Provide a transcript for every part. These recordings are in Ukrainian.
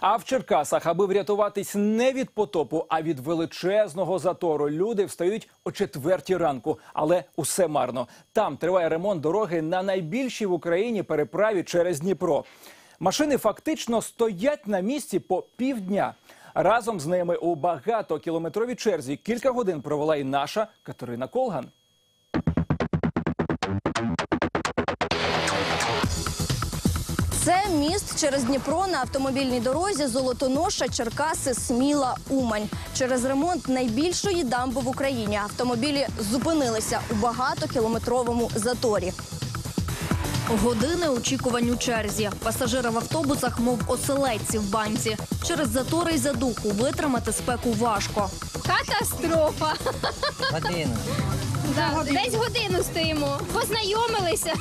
А в Черкасах, аби врятуватись не від потопу, а від величезного затору, люди встають о четвертій ранку, але усе марно. Там триває ремонт дороги на найбільшій в Україні переправі через Дніпро. Машини фактично стоять на місці по півдня. Разом з ними у багатокілометровій черзі кілька годин провела і наша Катерина Колган. Це міст через Дніпро на автомобільній дорозі Золотоноша, Черкаси, Сміла, Умань. Через ремонт найбільшої дамби в Україні автомобілі зупинилися у багатокілометровому заторі. Години очікувань у черзі. Пасажири в автобусах, мов оселедці в банці. Через затори й задуху витримати спеку важко. Катастрофа. Годину. Да, десь годину стоїмо. Познайомилися.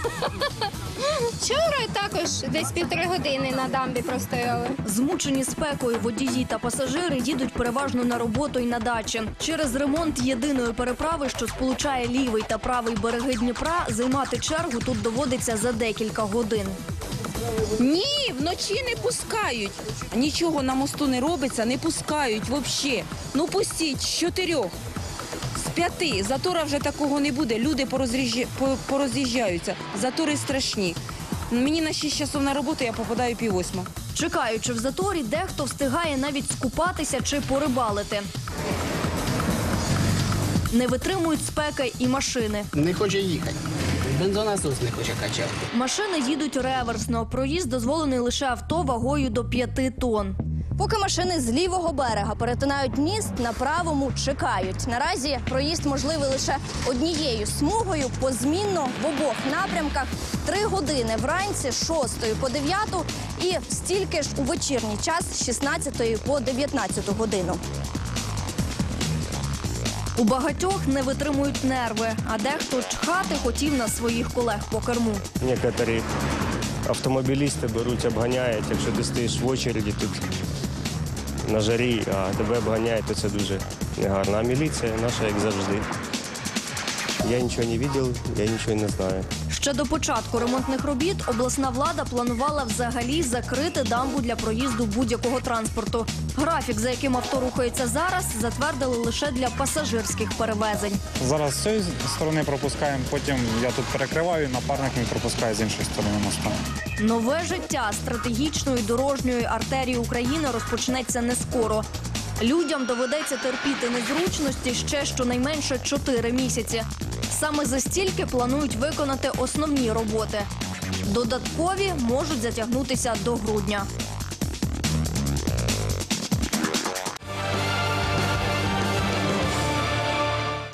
Вчора також десь півтори години на дамбі простояли. Змучені спекою водії та пасажири їдуть переважно на роботу і на дачі. Через ремонт єдиної переправи, що сполучає лівий та правий береги Дніпра, займати чергу тут доводиться за декілька годин. Ні, вночі не пускають. Нічого на мосту не робиться, не пускають взагалі. Ну пустіть з чотирьох, з п'яти. Затора вже такого не буде. Люди порозріжжя- пороз'їжджаються. Затори страшні. Мені на 6 часов на роботу я попадаю пів восьма. Чекаючи в заторі, дехто встигає навіть скупатися чи порибалити. Не витримують спеки і машини. не хоче їхати. Бензонасос не хоче качати. Машини їдуть реверсно. Проїзд дозволений лише авто вагою до 5 тонн. Поки машини з лівого берега перетинають міст, на правому чекають. Наразі проїзд можливий лише однією смугою позмінно в обох напрямках. Три години вранці з 6 по 9 і стільки ж у вечірній час з 16 по 19 годину. У багатьох не витримують нерви, а дехто чхати хотів на своїх колег по керму. Некоторі автомобілісти беруть, обганяють. Якщо ти стоїш в очереді тут на жарі, а тебе обганяють, то це дуже негарно. А міліція наша, як завжди. Я нічого не бачив, я нічого не знаю. Ще до початку ремонтних робіт обласна влада планувала взагалі закрити дамбу для проїзду будь-якого транспорту. Графік, за яким авто рухається зараз, затвердили лише для пасажирських перевезень. Зараз з цієї сторони пропускаємо, потім я тут перекриваю, напарник він пропускає з іншої сторони моста. Нове життя стратегічної дорожньої артерії України розпочнеться не скоро. Людям доведеться терпіти незручності ще щонайменше 4 місяці. Саме за стільки планують виконати основні роботи. Додаткові можуть затягнутися до грудня.